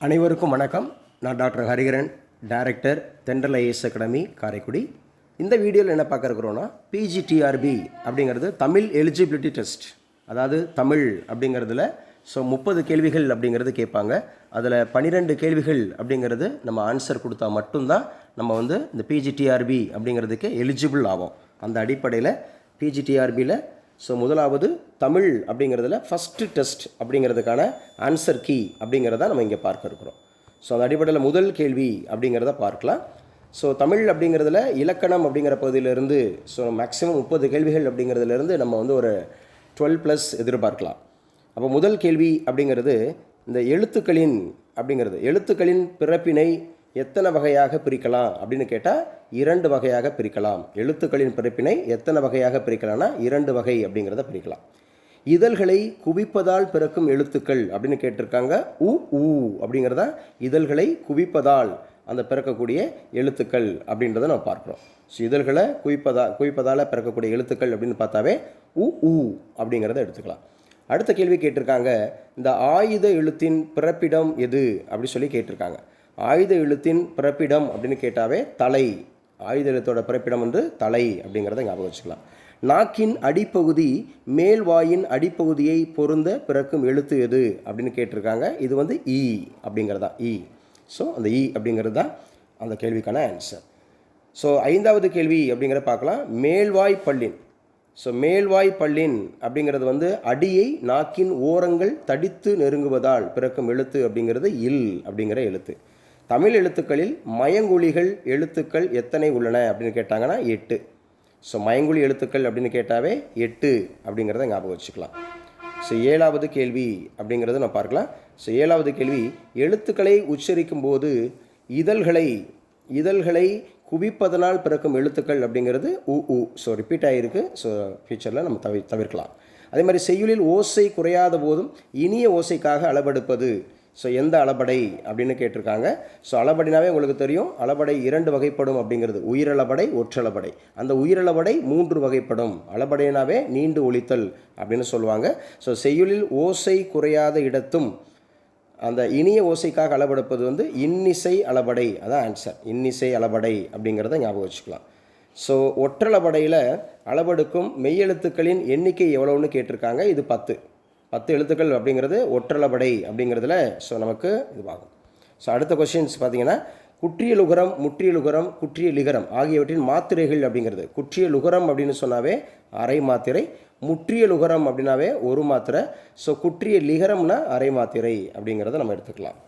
அனைவருக்கும் வணக்கம். நான் doctor Hariharan director Thendral IAS academy Karaikudi. இந்த வீடியோவில் என்ன பார்க்க இருக்கிறோன்னா பிஜிடிஆர்பி அப்படிங்கிறது தமிழ் எலிஜிபிலிட்டி டெஸ்ட் அதாவது தமிழ் அப்படிங்கிறதுல ஸோ முப்பது கேள்விகள் அப்படிங்கிறது கேட்பாங்க. அதில் பன்னிரெண்டு கேள்விகள் அப்படிங்கிறது நம்ம ஆன்சர் கொடுத்தா மட்டும்தான் நம்ம வந்து இந்த பிஜிடிஆர்பி அப்படிங்கிறதுக்கு எலிஜிபிள் ஆகும் அந்த அடிப்படையில் பிஜிடிஆர்பியில் ஸோ முதலாவது தமிழ் அப்படிங்கிறதுல ஃபஸ்ட்டு டெஸ்ட் அப்படிங்கிறதுக்கான ஆன்சர் கீ அப்படிங்கிறத நம்ம இங்கே பார்க்க இருக்கிறோம். ஸோ அந்த அடிப்படையில் முதல் கேள்வி அப்படிங்கிறத பார்க்கலாம். ஸோ தமிழ் அப்படிங்கிறதுல இலக்கணம் அப்படிங்கிற பகுதியிலிருந்து ஸோ மேக்ஸிமம் முப்பது கேள்விகள் அப்படிங்கிறதுலேருந்து நம்ம வந்து ஒரு டுவெல் ப்ளஸ் எதிர்பார்க்கலாம். அப்போ முதல் கேள்வி அப்படிங்கிறது இந்த எழுத்துக்களின் அப்படிங்கிறது எழுத்துக்களின் பிறப்பினை எத்தனை வகையாக பிரிக்கலாம் அப்படின்னு கேட்டால் இரண்டு வகையாக பிரிக்கலாம். எழுத்துக்களின் பிறப்பினை எத்தனை வகையாக பிரிக்கலாம்னா இரண்டு வகை அப்படிங்கிறத பிரிக்கலாம். இதழ்களை குவிப்பதால் பிறக்கும் எழுத்துக்கள் அப்படின்னு கேட்டிருக்காங்க. உ ஊ அப்படிங்கிறத இதழ்களை குவிப்பதால் அந்த பிறக்கக்கூடிய எழுத்துக்கள் அப்படின்றத நம்ம பார்க்குறோம். ஸோ இதழ்களை குவிப்பதா குவிப்பதால் பிறக்கக்கூடிய எழுத்துக்கள் அப்படின்னு பார்த்தாவே உ ஊ அப்படிங்கிறத எடுத்துக்கலாம். அடுத்த கேள்வி கேட்டிருக்காங்க. இந்த ஆயுத எழுத்தின் பிறப்பிடம் எது அப்படி சொல்லி கேட்டிருக்காங்க. ஆயுத எழுத்தின் பிறப்பிடம் அப்படின்னு கேட்டாவே தலை. ஆயுத எழுத்தோட பிறப்பிடம் வந்து தலை அப்படிங்கிறத ஞாபகம் வச்சுக்கலாம். நாக்கின் அடிப்பகுதி மேல்வாயின் அடிப்பகுதியை பொருந்த பிறக்கும் எழுத்து எது அப்படின்னு கேட்டிருக்காங்க. இது வந்து ஈ அப்படிங்கிறதா இ ஸோ அந்த இ அப்படிங்கிறது தான் அந்த கேள்விக்கான ஆன்சர் ஸோ ஐந்தாவது கேள்வி அப்படிங்கிறத பார்க்கலாம். மேல்வாய் பல்லின். ஸோ மேல்வாய் பல்லின் அப்படிங்கிறது வந்து அடியை நாக்கின் ஓரங்கள் தடித்து நெருங்குவதால் பிறக்கும் எழுத்து அப்படிங்கிறது இல் அப்படிங்கிற எழுத்து. தமிழ் எழுத்துக்களில் மயங்குழிகள் எழுத்துக்கள் எத்தனை உள்ளன அப்படின்னு கேட்டாங்கன்னா எட்டு. ஸோ மயங்குழி எழுத்துக்கள் அப்படின்னு கேட்டாவே எட்டு அப்படிங்கிறத ஞாபகம் வச்சுக்கலாம். ஸோ ஏழாவது கேள்வி அப்படிங்கிறத நான் பார்க்கலாம். ஸோ ஏழாவது கேள்வி எழுத்துக்களை உச்சரிக்கும் போது இதழ்களை இதழ்களை குவிப்பதனால் பிறக்கும் எழுத்துக்கள் அப்படிங்கிறது உ உ. ஸோ ரிப்பீட் ஆகிருக்கு ஸோ ஃபியூச்சரில் நம்ம தவி தவிர்க்கலாம். அதே மாதிரி செய்யுளில் ஓசை குறையாத போதும் இனிய ஓசைக்காக அளவெடுப்பது ஸோ எந்த அளபடை அப்படின்னு கேட்டிருக்காங்க. ஸோ அளபடினாவே உங்களுக்கு தெரியும். அளபடை இரண்டு வகைப்படும் அப்படிங்கிறது. உயிரளபடை ஒற்றளபடை. அந்த உயிரளபடை மூன்று வகைப்படும். அளபடைனாவே நீண்டு ஒழித்தல் அப்படின்னு சொல்லுவாங்க. ஸோ செய்யுளில் ஓசை குறையாத இடத்தும் அந்த இனிய ஓசைக்காக அளவெடுப்பது வந்து இன்னிசை அளபடை. அதான் ஆன்சர் இன்னிசை அளபடை அப்படிங்கிறத ஞாபகம் வச்சுக்கலாம். ஸோ ஒற்றளபடையில் அளவெடுக்கும் மெய்யெழுத்துக்களின் எண்ணிக்கை எவ்வளோன்னு கேட்டிருக்காங்க. இது பத்து. பத்து எழுத்துக்கள் அப்படிங்கிறது ஒற்றளபடை அப்படிங்கிறதுல ஸோ நமக்கு இதுவாகும். ஸோ அடுத்த கொஷின்ஸ் பார்த்தீங்கன்னா குற்றிய லுகரம் முற்றிய லுகரம் குற்றிய லிகரம் ஆகியவற்றின் மாத்திரைகள் அப்படிங்கிறது. குற்றிய லுகரம் அப்படின்னு சொன்னாவே அரை மாத்திரை முற்றிய லுகரம் அப்படின்னாவே ஒரு மாத்திரை. ஸோ குற்றிய லிகரம்னா அரை மாத்திரை அப்படிங்கிறத நம்ம எடுத்துக்கலாம்.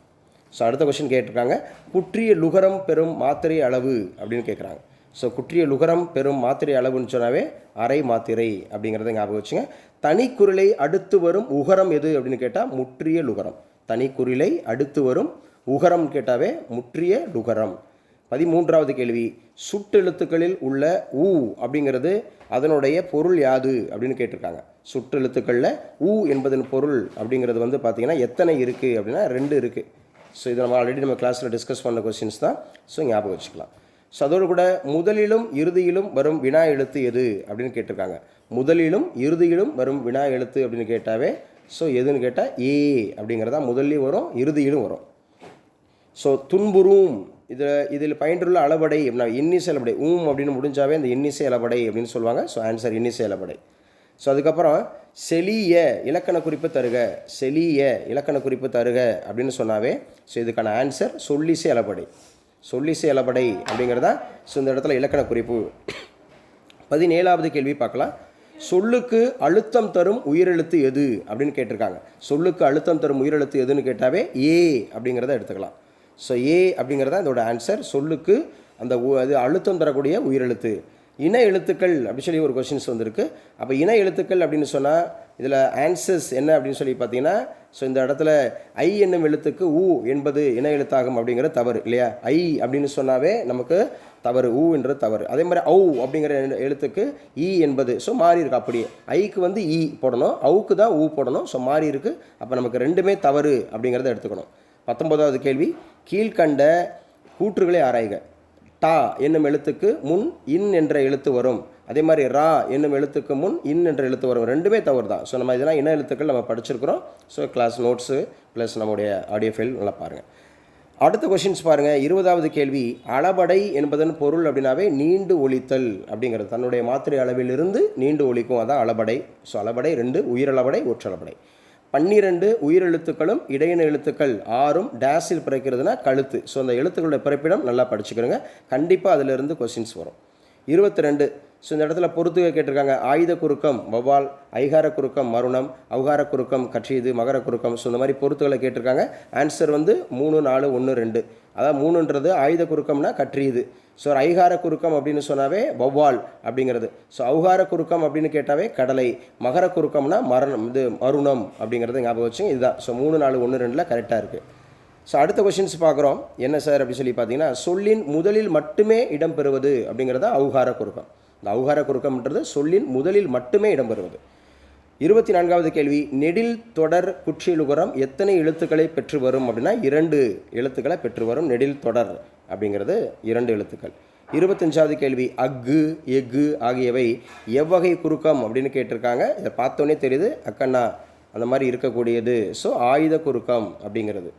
ஸோ அடுத்த கொஷின் கேட்டிருக்காங்க குற்றிய லுகரம் பெறும் மாத்திரை அளவு அப்படின்னு கேட்குறாங்க ஸோ குற்றிய லுகரம் பெரும் மாத்திரை அளவுன்னு சொன்னாவே அரை மாத்திரை அப்படிங்கிறத ஞாபகம் வச்சுங்க. தனிக்குறிலை அடுத்து வரும் உகரம் எது அப்படின்னு கேட்டால் முற்றிய லுகரம். தனிக்குறிலை அடுத்து வரும் உகரம் கேட்டாவே முற்றிய லுகரம். பதிமூன்றாவது கேள்வி. சுட்டெழுத்துக்களில் உள்ள ஊ அப்படிங்கிறது அதனுடைய பொருள் யாது அப்படின்னு கேட்டிருக்காங்க. சுற்றெழுத்துக்களில் ஊ என்பதன் பொருள் அப்படிங்கிறது வந்து பார்த்திங்கன்னா எத்தனை இருக்குது அப்படின்னா ரெண்டு இருக்குது ஸோ இதை நம்ம ஆல்ரெடி நம்ம கிளாஸில் டிஸ்கஸ் பண்ண கொஸ்டின்ஸ் தான். ஸோ ஞாபகம் வச்சுக்கலாம். ஸோ அதோடு கூட முதலிலும் இறுதியிலும் வரும் வினா எழுத்து எது அப்படின்னு கேட்டிருக்காங்க. முதலிலும் இறுதியிலும் வரும் வினா எழுத்து அப்படின்னு கேட்டாவே ஸோ எதுன்னு கேட்டால் ஏ அப்படிங்கிறதா முதல்லையும் வரும் இறுதியிலும் வரும். ஸோ துன்புறும் இதில் இதில் பயின்றுள்ள அளபடை அப்படின்னா இன்னிசை அளபடை ஊம் அப்படின்னு முடிஞ்சாவே இந்த இன்னிசை அளபடை அப்படின்னு சொல்லுவாங்க. ஸோ ஆன்சர் இன்னிசை அளபடை. ஸோ அதுக்கப்புறம் செலிய இலக்கண குறிப்பு தருக செலிய இலக்கண குறிப்பு தருக அப்படின்னு சொன்னாவே ஸோ இதுக்கான ஆன்சர் சொல்லிசை அளபடை. சொல்லி செயலபடை அப்படிங்கிறதா? ஸோ இந்த இடத்துல இலக்கண குறிப்பு. பதினேழாவது கேள்வி பார்க்கலாம். சொல்லுக்கு அழுத்தம் தரும் உயிரெழுத்து எது? அப்படின்னு கேட்டிருக்காங்க. சொல்லுக்கு அழுத்தம் தரும் உயிரெழுத்து எதுன்னு கேட்டாவே ஏ அப்படிங்கிறத எடுத்துக்கலாம். ஸோ ஏ அப்படிங்கிறதா இதோட ஆன்சர் சொல்லுக்கு அந்த அது அழுத்தம் தரக்கூடிய உயிரெழுத்து. இன எழுத்துக்கள் அப்படின்னு சொல்லி ஒரு கொஷின்ஸ் வந்திருக்கு. அப்போ இன எழுத்துக்கள் அப்படின்னு சொன்னால் இதில் ஆன்சர்ஸ் என்ன அப்படின்னு சொல்லி பார்த்தீங்கன்னா ஸோ இந்த இடத்துல ஐ என்னும் எழுத்துக்கு ஊ என்பது இன எழுத்தாகும் அப்படிங்கிற தவறு இல்லையா? ஐ அப்படின்னு சொன்னாவே நமக்கு தவறு ஊ என்ற தவறு. அதே மாதிரி ஔ அப்படிங்கிற எழு- எழுத்துக்கு ஈ என்பது ஸோ மாறி இருக்கு அப்படியே. ஐக்கு வந்து ஈ போடணும் அவுக்கு தான் ஊ போடணும் ஸோ மாறி இருக்கு. அப்போ நமக்கு ரெண்டுமே தவறு அப்படிங்கிறத எடுத்துக்கணும். பத்தொன்பதாவது கேள்வி கீழ்கண்ட கூற்றுகளை ஆராய்க. டா என்னும் எழுத்துக்கு முன் இன் என்ற எழுத்து வரும். அதே மாதிரி ரா என்னும் எழுத்துக்கு முன் இன் என்ற எழுத்து வரும். ரெண்டுமே தவறு தான் ஸோ நம்ம இதெல்லாம் இன எழுத்துக்கள் நம்ம படிச்சிருக்கிறோம். ஸோ கிளாஸ் நோட்ஸு ப்ளஸ் நம்முடைய ஆடியோ ஃபைல் நல்லா பாருங்கள் அடுத்த கொஷின்ஸ் பாருங்கள் இருபதாவது கேள்வி அளபடை என்பதன் பொருள் அப்படின்னாவே நீண்டு ஒழித்தல் அப்படிங்கிறது. தன்னுடைய மாத்திரை அளவிலிருந்து நீண்டு ஒழிக்கும். அதான் அளபடை. ஸோ அளபடை ரெண்டு உயிரளபடை ஒற்றளபடை. பன்னிரெண்டு உயிரெழுத்துக்களும் இடையின எழுத்துக்கள் ஆறும் டேஸில் பிறக்கிறதுனா கழுத்து. ஸோ அந்த எழுத்துக்களுடைய பிறப்பிடம் நல்லா படிச்சுக்கிறோங்க. கண்டிப்பாக அதிலிருந்து கொஷின்ஸ் வரும். இருபத்தி ரெண்டு ஸோ இந்த இடத்துல பொறுத்துக கேட்டிருக்காங்க. ஆயுத குறுக்கம் வௌவால் ஐகார குறுக்கம் மருணம் அவுகார குறுக்கம் கற்றியது மகர குறுக்கம் ஸோ இந்த மாதிரி பொறுத்துகளை கேட்டிருக்காங்க. ஆன்சர் வந்து மூணு நாலு ஒன்று ரெண்டு. அதாவது மூணுன்றது ஆயுத குறுக்கம்னா கற்றியுது ஸோ ஐகார குறுக்கம் அப்படின்னு சொன்னாவே வௌவால் அப்படிங்கிறது. ஸோ அவுகார குறுக்கம் அப்படின்னு கேட்டாவே கடலை. மகர குறுக்கம்னா மரணம் இது மருணம் அப்படிங்கிறது ஞாபகம் வச்சுங்க. இதுதான். ஸோ மூணு நாலு ஒன்று ரெண்டில் கரெக்டாக இருக்குது ஸோ அடுத்த கொஷின்ஸ் பார்க்குறோம். என்ன சார் அப்படி சொல்லி பார்த்தீங்கன்னா சொல்லின் முதலில் மட்டுமே இடம்பெறுவது அப்படிங்கிறத அவுகார குறுக்கம். இந்த அவுகார குறுக்கம்ன்றது சொல்லின் முதலில் மட்டுமே இடம்பெறுவது இருபத்தி நான்காவது கேள்வி நெடில் தொடர் குற்றியலுகரம் எத்தனை எழுத்துக்களை பெற்று வரும் அப்படின்னா இரண்டு எழுத்துக்களை பெற்று வரும் நெடில் தொடர் அப்படிங்கிறது இரண்டு எழுத்துக்கள். இருபத்தஞ்சாவது கேள்வி அக்கு எஃகு ஆகியவை எவ்வகை குறுக்கம் அப்படின்னு கேட்டிருக்காங்க. இதை பார்த்தோன்னே தெரியுது அக்கண்ணா அந்த மாதிரி இருக்கக்கூடியது. ஸோ ஆயுத குறுக்கம் அப்படிங்கிறது.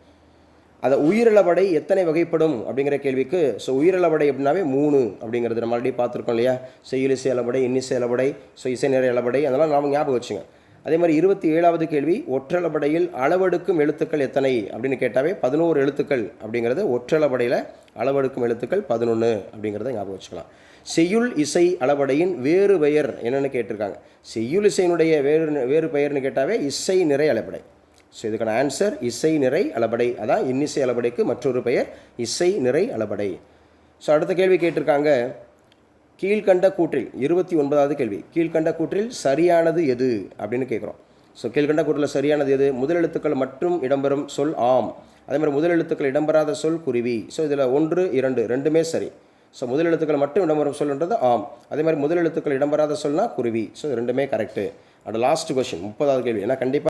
அதை உயிரிழவடை எத்தனை வகைப்படும் அப்படிங்கிற கேள்விக்கு ஸோ உயிரிழவடை அப்படின்னாவே மூணு அப்படிங்கிறது நம்ம ஆல்ரெடி பார்த்துருக்கோம் இல்லையா? செய்யுளிசை அளபடை இன்னிசை அளபடை ஸோ இசை நிறைய அளபடை அதெல்லாம் நாம் ஞாபகம் வச்சுங்க. அதே மாதிரி இருபத்தி ஏழாவது கேள்வி ஒற்றளபடையில் அளவெடுக்கும் எழுத்துக்கள் எத்தனை அப்படின்னு கேட்டாவே பதினோரு எழுத்துக்கள் அப்படிங்கிறது ஒற்றளபடையில் அளவெடுக்கும் எழுத்துக்கள் பதினொன்று அப்படிங்கிறத ஞாபகம் வச்சுக்கலாம். செய்யுள் இசை அளபடையின் வேறு பெயர் என்னென்னு கேட்டிருக்காங்க. செய்யுள் இசையினுடைய வேறு வேறு பெயர்னு கேட்டாவே இசை நிறை அளபடை ஸோ இதுக்கான ஆன்சர் இசை நிறை அளபடை. அதான் இன்னிசை அளபடைக்கு மற்றொரு பெயர் இசை நிறை அளபடை. ஸோ அடுத்த கேள்வி கேட்டிருக்காங்க. கீழ்கண்ட கூற்றில் இருபத்தி ஒன்பதாவது கேள்வி. கீழ்கண்ட கூற்றில் சரியானது எது? அப்படின்னு கேட்குறோம். ஸோ கீழ்கண்ட கூற்றில் சரியானது எது? முதல் எழுத்துக்கள் மட்டும் இடம்பெறும் சொல் ஆம். அதே மாதிரி முதல் எழுத்துக்கள் இடம்பெறாத சொல் குருவி. ஸோ இதில் ஒன்று இரண்டு ரெண்டுமே சரி. ஸோ முதல் எழுத்துக்கள் மட்டும் இடம்பெறும் சொல்ன்றது ஆம். அதே மாதிரி முதல் எழுத்துக்கள் இடம்பெறாத சொல்னா குருவி. ஸோ இது ரெண்டுமே கரெக்டு அண்ட் லாஸ்ட் கொஷின் முப்பதாவது கேள்வி. ஏன்னா கண்டிப்பாக